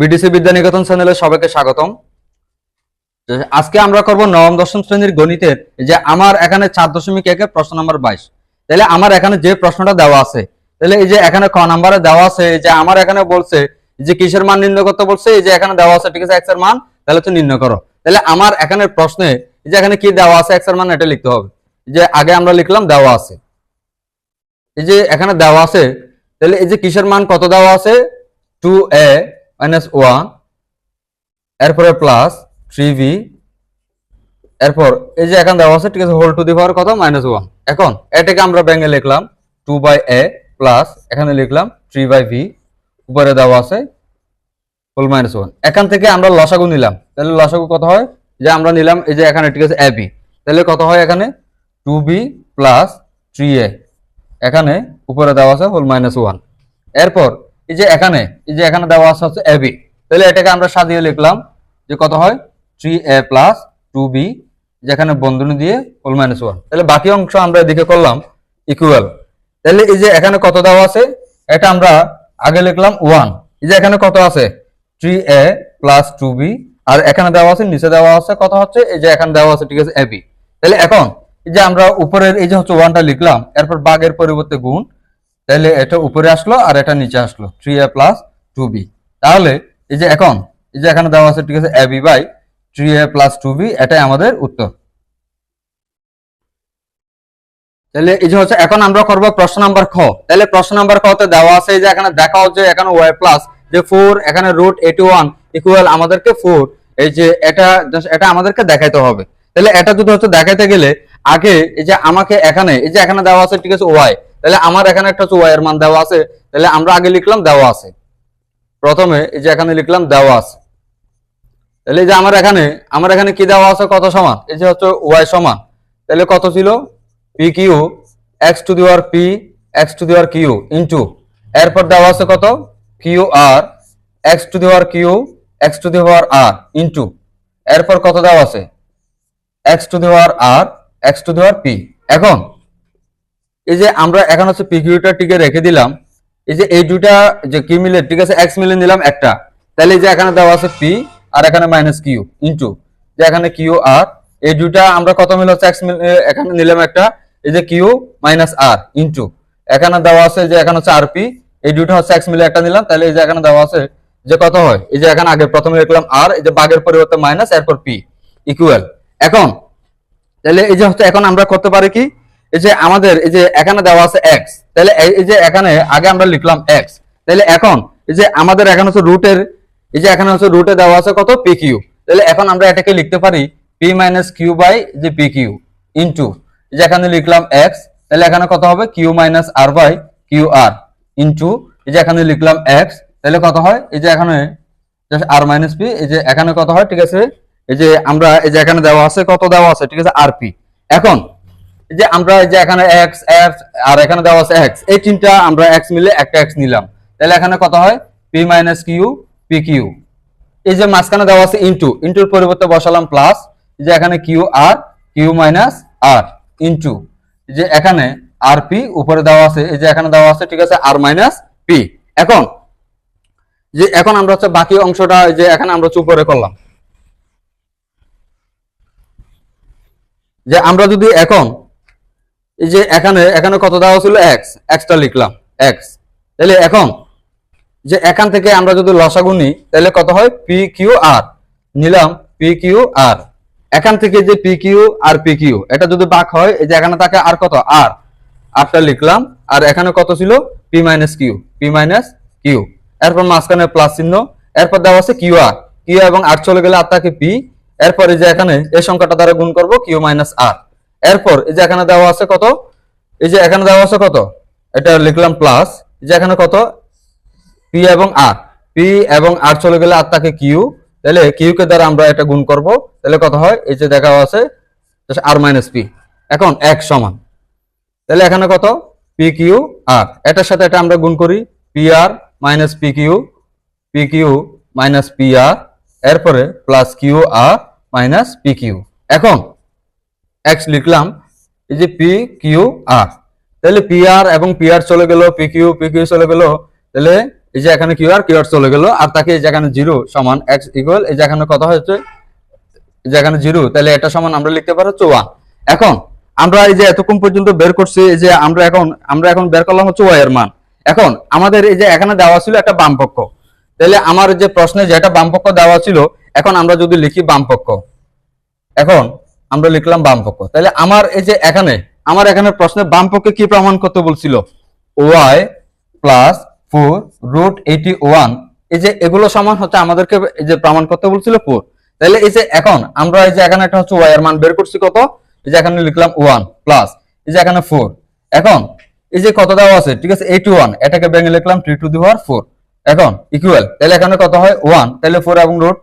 BDC Vidyaniketan চ্যানেলে সবাইকে স্বাগতম। আজকে আমরা করব নবম, দশম শ্রেণির গণিতের যে আমার এখানে চার দশমিক একে প্রশ্ন নাম্বার বাইশ। তাহলে আমার এখানে যে প্রশ্নটা দেওয়া আছে, তাহলে এই যে এখানে ক নাম্বারে দেওয়া আছে যে আমার এখানে বলছে যে কিসের মান নির্ণয় করতে বলছে, এই যে এখানে দেওয়া আছে, ঠিক আছে এক্সের মান, তাহলে তো নির্ণয় করো। তাহলে আমার এখানে প্রশ্নে যে এখানে কি দেওয়া আছে এক্সের মান, এটা লিখতে হবে। যে আগে আমরা লিখলাম দেওয়া আছে। এই যে এখানে দেওয়া আছে, তাহলে এই যে কিসের মান কত দেওয়া আছে? টু এ মাইনাস ওয়ান এরপরে প্লাস থ্রি ভি এরপর এই যে এখন দেওয়া আছে, ঠিক আছে হোল টু দি পাওয়ার কত মাইনাস ওয়ান এখন এটাকে আমরা ব্যাঙ্গে লিখলাম টু বাই এ প্লাস এখানে লিখলাম থ্রি বাই ভি উপরে দেওয়া আছে হোল মাইনাস ওয়ান এখান থেকে আমরা লসাগু নিলাম। তাহলে লসাগু কত হয়? যে আমরা নিলাম, এই যে এখানে, ঠিক আছে এ বি তাহলে কত হয় এখানে? Two B plus three A এখানে উপরে দেওয়া আছে হোল মাইনাস ওয়ান এরপর এই যে এখানে, এই যে এখানে দেওয়া আছে হচ্ছে এ বি তাহলে এটাকে আমরা সাজিয়ে লিখলাম যে কত হয়? Three A plus two B যেখানে বন্ধনী দিয়ে হোল মাইনাস ওয়ান তাহলে বাকি অংশ আমরা এদিকে করলাম ইকুয়াল তাহলে এই যে এখানে কত দেওয়া আছে? এটা আমরা আগে লিখলাম ওয়ান এই যে এখানে কত আছে? Three A plus two B আর এখানে দেওয়া আছে, নিচে দেওয়া আছে কত হচ্ছে? এই যে এখানে দেওয়া আছে, ঠিক আছে এ বি তাহলে এখন এই যে আমরা উপরের এই যে হচ্ছে ওয়ানটা লিখলাম, এরপর বাগের পরিবর্তে গুণ। তাহলে এটা উপরে আসলো আর এটা নিচে আসলো three A plus two B তাহলে এই যে এখন, এই যে এখানে দেওয়া আছে, ঠিক আছে A B by three A plus two B এটাই আমাদের উত্তর। তাহলে এই যে হচ্ছে, এখন আমরা করব প্রশ্ন নাম্বার খ। তাহলে প্রশ্ন নাম্বার খ তে দেওয়া আছে যে এখানে দেখা হচ্ছে এখানে ওয়াই প্লাস যে ফোর এখানে রুট এইটি ওয়ান ইকুয়াল আমাদেরকে ফোর এই যে এটা এটা আমাদেরকে দেখাইতে হবে। তাহলে এটা যদি হচ্ছে দেখাইতে গেলে, আগে এই যে আমাকে এখানে, এই যে এখানে দেওয়া আছে, ঠিক আছে ওয়াই তাহলে আমার এখানে একটা হচ্ছে ওয়াই এর মান দেওয়া আছে, তাহলে আমরা আগে লিখলাম দেওয়া আছে। প্রথমে এই যে এখানে লিখলাম দেওয়া আছে। তাহলে এই যে আমার এখানে আমার এখানে কি দেওয়া আছে কত সমান? এই যে হচ্ছে ওয়াই সমান। তাহলে কত ছিল? P Q X to the power P X to the power Q into এরপর দেওয়া আছে কত? Q R X to the power Q X to the power R into এরপর কত দেওয়া আছে? X to the power R X to the power P এখন এই যে আমরা এখন হচ্ছে পি কিউটা টিকে রেখে দিলাম, এই যে এই দুটা যে কি মিলে, ঠিক আছে এক্স মিলে নিলাম একটা। তাহলে যে এখানে দেওয়া আছে পি আর এখানে মাইনাস কিউ ইন্টু যে এখানে কিউ আর, এই দুটা আমরা কত মিলে হচ্ছে এক্স এখানে নিলাম একটা, এই যে কিউ মাইনাস আর ইন্টু এখানে দেওয়া আছে যে এখানে হচ্ছে আর পি এই দুটো হচ্ছে এক্স মিলে একটা নিলাম, তাহলে এই যে এখানে দেওয়া আছে যে কত হয়, এই যে এখানে আগে প্রথমে লিখলাম আর এই যে বাগের পরিবর্তে মাইনাস এরপর পি ইকুয়াল এখন, তাহলে এই যে হচ্ছে, এখন আমরা করতে পারি কি? এই যে আমাদের এই যে এখানে দেওয়া আছে এক্স তাহলে এই যে এখানে আগে আমরা লিখলাম এক্স তাহলে এখন এই যে আমাদের এখানে হচ্ছে রুটের এই যে এখানে হচ্ছে রুটে দেওয়া আছে কত কিউ তাহলে এখন আমরা এটাকে লিখতে পারি পি মাইনাস কিউ বাই যে কিউ ইন্টু এই যে এখানে লিখলাম এক্স তাহলে এখানে কত হবে Q minus R by Q R into এই যে এখানে লিখলাম এক্স তাহলে কত হয় এই যে এখানে আর মাইনাস পি এই যে এখানে কত হয় ঠিক আছে এই যে আমরা এই যে এখানে দেওয়া আছে কত দেওয়া আছে ঠিক আছে আর পি এখন যে আমরা যে এখানে এক্স এক্স আর এখানে দেওয়া আছে এক্স এই তিনটা আমরা এক্স মিলে একটা এক্স নিলাম। তাহলে এখানে কত হয়? P minus Q P Q এই যে মাঝখানে দেওয়া আছে ইন্টু ইন্টুর পরিবর্তে বসালাম প্লাস যে এখানে Q R Q minus R into যে এখানে আর পি উপরে দেওয়া আছে, এই যে এখানে দেওয়া আছে, ঠিক আছে আর মাইনাস পি এখন যে এখন আমরা হচ্ছে বাকি অংশটা যে এখানে আমরা চুপ করে করলাম। যে আমরা যদি এখন এই যে এখানে এখানে কত দেওয়া ছিল এক্স এক্সটা লিখলাম এক্স তাহলে এখন যে এখান থেকে আমরা যদি লসাগু নিই, তাহলে কত হয়? পি কিউ আর নিলাম পি কিউ আর এখান থেকে যে P Q R P Q এটা যদি বাক হয়, এই যে এখানে থাকে আর কত? আর আরটা লিখলাম, আর এখানে কত ছিল? P minus Q P minus Q এরপর মাঝখানে প্লাস চিহ্ন, এরপর দেওয়া আছে কিউ আর কিউ এবং আর চলে গেলে আর থাকে পি এরপরে যে এখানে এই সংখ্যাটা দ্বারা গুণ করব কিউ মাইনাস আর এরপর এই যে এখানে দেওয়া আছে কত? এই যে এখানে দেওয়া আছে কত? এটা লিখলাম প্লাস এই যে এখানে কত? পি এবং আর পি এবং আর চলে গেলে আর তাকে কিউ তাহলে কিউ কে দ্বারা আমরা এটা গুণ করব। তাহলে কত হয়? এই যে দেখা আছে আর মাইনাস পি এখন এক সমান। তাহলে এখানে কত? পি কিউ আর এটার সাথে এটা আমরা গুণ করি। P R minus P Q P Q minus P R এরপরে plus Q R minus P Q এখন এক্স লিখলাম, এই যে পি কিউ আর তাহলে পি আর এবং পি আর চলে গেল পি কিউ পি কিউ চলে গেল, তাহলে এই যে এখানে কিউ আর কিউ আর চলে গেল, আর তাকে এই যে এখানে জিরো সমান এক্স ইকুয়াল এই যে এখানে হয়েছে? এই যে এখানে জিরো তাহলে এটা সমান আমরা লিখতে পারো হচ্ছে ওয়ান এখন আমরা এই যে এতক্ষণ পর্যন্ত বের করছি যে আমরা এখন আমরা এখন বের করলাম হচ্ছে ওয়াই এর মান। এখন আমাদের এই যে এখানে দেওয়া ছিল একটা বামপক্ষ। তাহলে আমার যে প্রশ্নে যেটা বাম পক্ষ দেওয়া ছিল, এখন আমরা যদি লিখি বামপক্ষ। এখন আমরা লিখলাম বাম পক্ষ। তাহলে আমার এই যে এখানে, আমার এখানে প্রশ্নে বাম পক্ষে কি প্রমাণ করতে বলছিল? Y plus four root eighty one. এই যে এগুলো সমান হচ্ছে আমাদেরকে এই যে প্রমাণ করতে বলছিল ফোর। তাহলে এই যে এখন আমরা এই যে এখানে একটা হচ্ছে ওয়াই এর মান বের করছি কত? এই যে এখানে লিখলাম ওয়ান প্লাস, এই যে এখানে ফোর। এখন এই যে কত দেওয়া আছে? ঠিক আছে, এইটি ওয়ান। এটাকে ভেঙে লিখলাম three to the power four এখন ইকুয়াল তাহলে এখানে কত হয়? ওয়ান তাহলে ফোর এবং রুট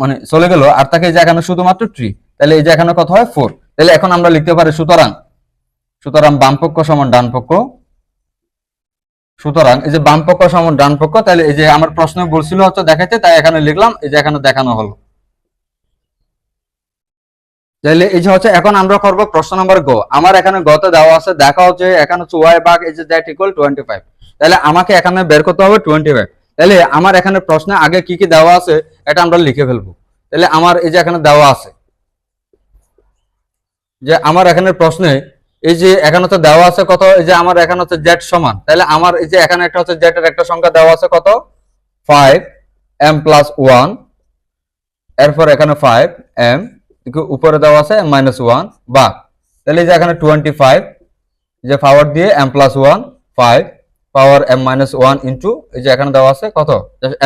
মানে চলে গেল। আর তাকে যে এখানে শুধুমাত্র থ্রি তাহলে এই যে এখানে কত হয়? ফোর তাহলে এখন আমরা লিখতে পারি সুতরাং সুতরাং বাম পক্ষ সমান ডান পক্ষ। সুতরাং এই যে বাম পক্ষ সমান ডান পক্ষ, তাহলে এই যে আমার প্রশ্ন বলছিল হচ্ছে দেখাইতে তাই এখানে লিখলাম, এই যে এখানে দেখানো হলো। তাহলে এই যে হচ্ছে এখন আমরা করব প্রশ্ন নাম্বার গ। আমার এখানে গতে দেওয়া আছে, দেখা হচ্ছে এখানে হচ্ছে ওয়াই ভাগ এই যে দ্যাট ইকুয়াল টোয়েন্টি ফাইভ তাহলে আমাকে এখানে বের করতে হবে টোয়েন্টি ফাইভ তাহলে আমার এখানে প্রশ্নে আগে কি কি দেওয়া আছে, এটা আমরা লিখে ফেলব। তাহলে আমার এই যে এখানে দেওয়া আছে যে আমার এখানে প্রশ্নে এই যে এখানে তো দেওয়া আছে কত? এই যে আমার এখানে হচ্ছে জেড সমান। তাহলে আমার এই যে এখানে একটা হচ্ছে জেড এর একটা সংখ্যা দেওয়া আছে কত? ফাইভ এম প্লাস ওয়ান এরপর এখানে ফাইভ এম উপরে দেওয়া আছে এম মাইনাস ওয়ান বা তাহলে এই যে এখানে টোয়েন্টি ফাইভ যে পাওয়ার দিয়ে M plus one five power M minus one into এই যে এখানে দেওয়া আছে কত?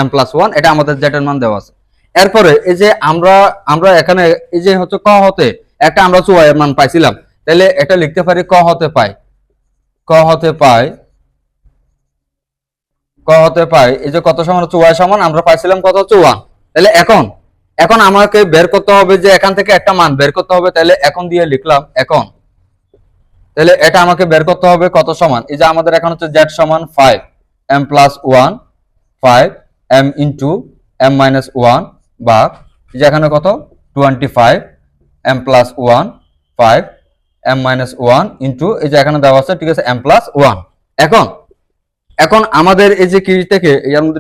এম প্লাস ওয়ান এটা আমাদের জেটের মান দেওয়া আছে। এরপরে এই যে আমরা আমরা এখানে এই যে হচ্ছে ক হতে একটা আমরা এর মান পাইছিলাম। তাহলে এটা লিখতে পারি ক হতে পাই। ক হতে পাই, ক হতে পাই, এই যে কত সমান ওয়াই সমান, আমরা পাইছিলাম কত? ওয়ান তাহলে এখন এখন আমাকে বের করতে হবে যে এখান থেকে একটা মান বের করতে হবে তাহলে এখন দিয়ে লিখলাম এখন। তাহলে এটা আমাকে বের করতে হবে কত সমান? এই যে আমাদের এখন হচ্ছে জেড সমান five, M plus one, five, M into M minus one বা এই যে এখানে কত? Twenty five M plus one five M minus one into এই যে এখানে দেওয়া আছে, ঠিক আছে এম প্লাস ওয়ান এখন এখন আমাদের এই যে কি থেকে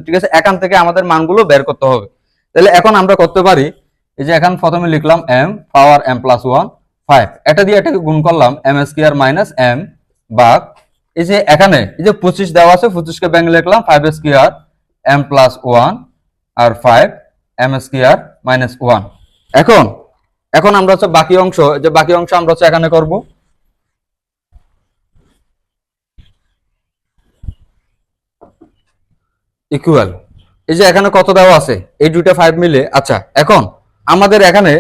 ঠিক আছে, এখান থেকে আমাদের মানগুলো বের করতে হবে। তাহলে এখন আমরা করতে পারি, এই যে এখন প্রথমে লিখলাম M power M plus one five এটা দিয়ে এটাকে গুণ করলাম M S square minus M বা এই যে এখানে, এই যে পঁচিশ দেওয়া আছে, পঁচিশকে ব্যাঙ্ক লিখলাম five S square M plus one আর five M square minus one এখন এখন আমরা হচ্ছে বাকি অংশ যে বাকি অংশ আমরা হচ্ছে এখানে করব। ইকুয়াল এই যে এখানে কত দেওয়া আছে? এই দুইটা ফাইভ মিলে। আচ্ছা এখন আমাদের এখানে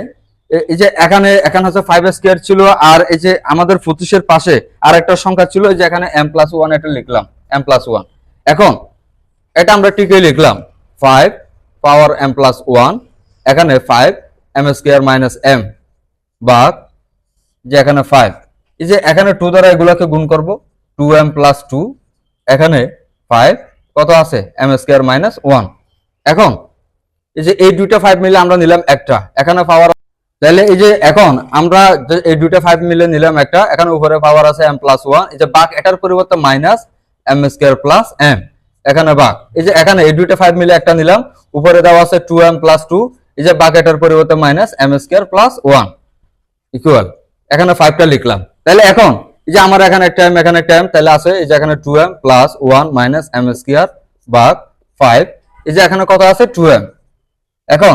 এই যে এখানে এখানে হচ্ছে ফাইভ স্কোয়ার ছিল, আর এই যে আমাদের পঁচিশের পাশে আর একটা সংখ্যা ছিল যে এখানে এম প্লাস ওয়ান এটা লিখলাম এম প্লাস ওয়ান এখন এটা আমরা টিকে লিখলাম five power M plus one এখানে five M square minus M বা যে এখানে ফাইভ এই যে এখানে টু দ্বারা এগুলোকে গুণ করব টু এম প্লাস টু এখানে ফাইভ কত আছে? এম স্কোয়ার মাইনাস ওয়ান এখন, এই যে এই দুইটা ফাইভ মিলে আমরা নিলাম একটা, এখানে পাওয়ার তাহলে এই যে এখন আমরা এই দুইটা ফাইভ মিলে নিলাম একটা, এখানে উপরে পাওয়ার আছে এম প্লাস ওয়ান এই যে বাক এটার পরিবর্তে minus M square plus M এখানে বাক। এই যে এখানে এই দুইটা ফাইভ মিলে একটা নিলাম, উপরে দেওয়া আছে টু এম প্লাস টু এই যে বাক এটার পরিবর্তে minus M square plus one equal এখানে ফাইভটা লিখলাম। তাহলে এখন, এই যে আমার এখানে একটা এম এখানে একটা এম তাহলে আছে এই যে এখানে two M plus one minus M square বাক ফাইভ এই যে এখানে কত আছে? টু এম এখন,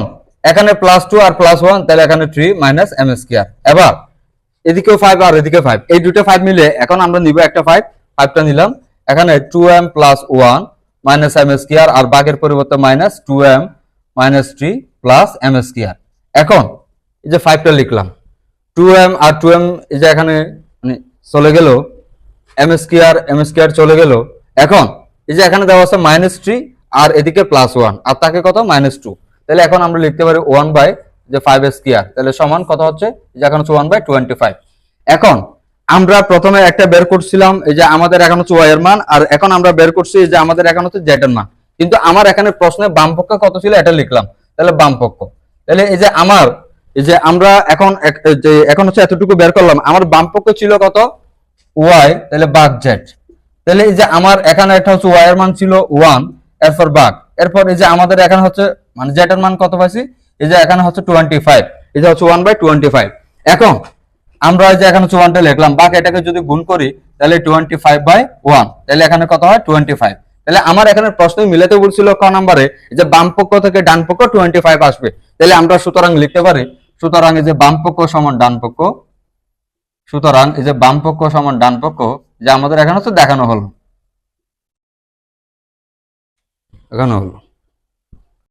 এখানে প্লাস টু আর প্লাস ওয়ান তাহলে এখানে থ্রি মাইনাস এম স্কোয়ার এবার, এদিকেও ফাইভ আর এদিকে ফাইভ এই দুটো ফাইভ মিলে এখন আমরা নিব একটা ফাইভ ফাইভটা নিলাম। এখানে two M plus one minus M square আর বাঘের পরিবর্তে minus two M minus three plus M square এখন এই যে ফাইভটা লিখলাম টু এম আর টু এম এই যে এখানে মানে চলে গেল এম স্কোয়ার এম স্কোয়ার চলে গেল। এখন এই যে এখানে দেওয়া আছে মাইনাস থ্রি আর এদিকে প্লাস ওয়ান আর তাকে কত? মাইনাস টু তাহলে এখন আমরা লিখতে পারি ওয়ান বাই যে ফাইভ স্কোয়ার তাহলে সমান কত হচ্ছে? যে এখন হচ্ছে ওয়ান বাই টোয়েন্টি ফাইভ এখন আমরা প্রথমে একটা বের করছিলাম, এই যে আমাদের এখন হচ্ছে ওয়াই এর মান, আর এখন আমরা বের করছি যে আমাদের এখন হচ্ছে জেড এর মান। কিন্তু আমার এখানে প্রশ্নে বাম পক্ষ কত ছিল? এটা লিখলাম। তাহলে বাম পক্ষ। তাহলে এই যে আমার, এই যে আমরা এখন এখন হচ্ছে এতটুকু বের করলাম, আমার বাম পক্ষ ছিল কত? ওয়াই, তাহলে বাঘ জেড তাহলে এই যে আমার এখানে একটা হচ্ছে ওয়াই এর মান ছিল ওয়ান, এরপর বাঘ। এরপর এই যে আমাদের এখানে হচ্ছে মানে যেটার মান কত পাইছি? এই যে এখানে হচ্ছে টোয়েন্টি ফাইভ এই যে হচ্ছে ওয়ান বাই টোয়েন্টি ফাইভ এখন আমরা যে এখানে হচ্ছে ওয়ানটা লিখলাম, বাঘ এটাকে যদি গুণ করি, তাহলে টোয়েন্টি ফাইভ বাই ওয়ান তাহলে এখানে কত হয়? টোয়েন্টি ফাইভ তাহলে আমার এখানে প্রশ্ন মিলাতে বলছিল ক নাম্বারে যে বাম পক্ষ থেকে ডান পক্ষ টোয়েন্টি ফাইভ আসবে। তাহলে আমরা সুতরাং লিখতে পারি, সুতরাং এই যে বাম পক্ষ সমান ডান পক্ষ, সুতরাং এই যে বাম পক্ষ সমান ডান পক্ষ, যে আমাদের এখানে তো দেখানো হলো। দেখানো হলো।